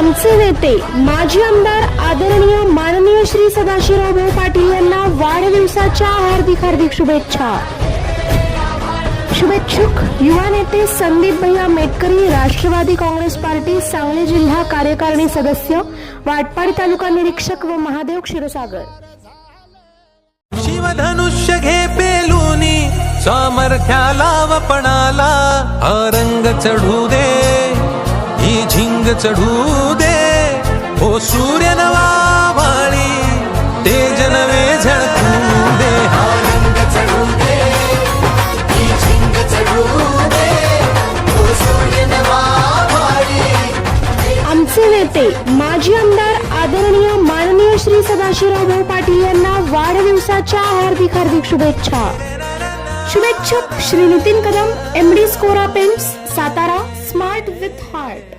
आमचे नेते माजी आमदार आदरणीय माननीय श्री सदाशिवराव भाऊ पाटील यांना वाढदिवसाच्या हार्दिक हार्दिक शुभेच्छा. शुभेच्छुक युवा नेते संदीप भैया मेटकरी राष्ट्रवादी काँग्रेस पार्टी सांगली जिल्हा कार्यकारिणी सदस्य वाटपाडी तालुका निरीक्षक व महादेव क्षीरसागर. शिवधनुष्य घे पेलुनी सामर्थ्याला वपणाला हा रंग चढू दे. चढू दे. हो सूर्य नवा वाळी तेज नवे झळकू दे. रंग चढू दे. झिंग चढू दे. तो सूर्य नवा वारी आमचे नेते माजी आमदार आदरणीय माननीय श्री सदाशिवराव भाऊ पाटील यांना वाढदिवसाच्या हार्दिक हार्दिक शुभेच्छा. शुभेच्छुक Shri Nitin Kadam M D स्कोरा paints Satara smart with heart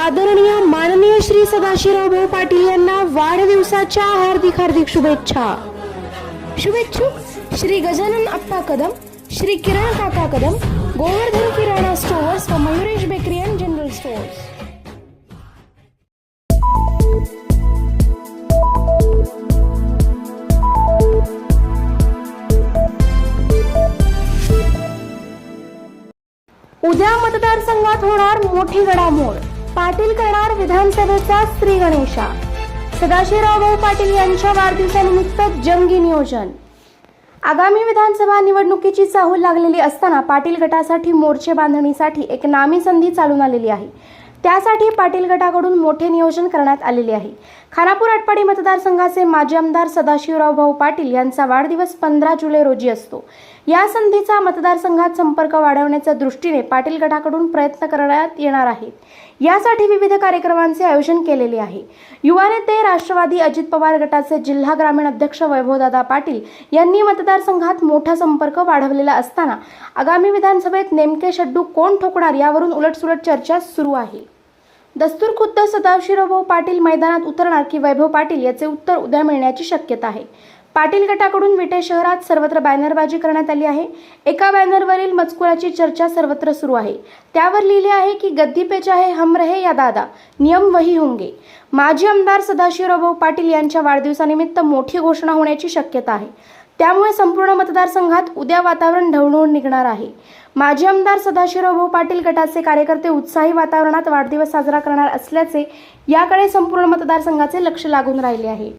आदरणीय माननीय श्री सदाशिवराव भाऊ पाटील यांना वाढदिवसाच्या हार्दिक हार्दिक शुभेच्छा. शुभेच्छुक श्री गजानन अप्पा कदम श्री किरण काका कदम गोवर्धन किराणा स्टोअर्स व Mayuresh bakery and general stores. उद्या मतदारसंघात होणार मोठी घडामोड. पाटील करणार विधानसभेचा श्री गणेशा. सदाशिवराव भाऊ पाटील यांच्या वाढदिवसानिमित्त जंगी नियोजन. आगामी विधानसभा निवडणुकीची चाहूल लागलेली असताना पाटील गटासाठी मोर्चे बांधणीसाठी एक नामी संधी चालून आलेली आहे. त्यासाठी पाटील गटाकडून मोठे नियोजन करण्यात आलेले आहे. खानापूर आटपाडी मतदारसंघाचे माजी आमदार सदाशिवराव भाऊ पाटील यांचा वाढदिवस पंधरा जुलै रोजी असतो. या संधीचा मतदारसंघात संपर्क वाढवण्याच्या दृष्टीने पाटील गटाकडून प्रयत्न करण्यात येणार आहेत. यासाठी विविध कार्यक्रमांचे आयोजन केलेले आहे. युवा नेते राष्ट्रवादी अजित पवार गटाचे जिल्हा ग्रामीण अध्यक्ष वैभवदादा पाटील यांनी मतदारसंघात मोठा संपर्क वाढवलेला असताना आगामी विधानसभेत नेमके शड्डू कोण ठोकणार यावरून उलटसुलट चर्चा सुरू आहे. दस्तूर खुद्द सदाशिवराव पाटील मैदानात उतरणार की वैभव पाटील याचे उत्तर उद्या मिळण्याची शक्यता आहे. पाटील गटाकडून विटे शहरात सर्वत्र बॅनरबाजी करण्यात आली आहे. एका बॅनरवरील मजकुराची चर्चा सर्वत्र सुरू आहे. त्यावर लिहिले आहे की गद्दी पे चाहे हम रहे या दादा नियम वही होंगे. माजी आमदार सदाशिवराव पाटील यांच्या वाढदिवसानिमित्त मोठी घोषणा होण्याची शक्यता आहे. त्यामुळे संपूर्ण मतदारसंघात उद्या वातावरण ढवळून निघणार आहे. माजी आमदार सदाशिवराव पाटील गटाचे कार्यकर्ते उत्साही वातावरणात वाढदिवस साजरा करणार असल्याचे याकडे संपूर्ण मतदारसंघाचे लक्ष लागून राहिले आहे.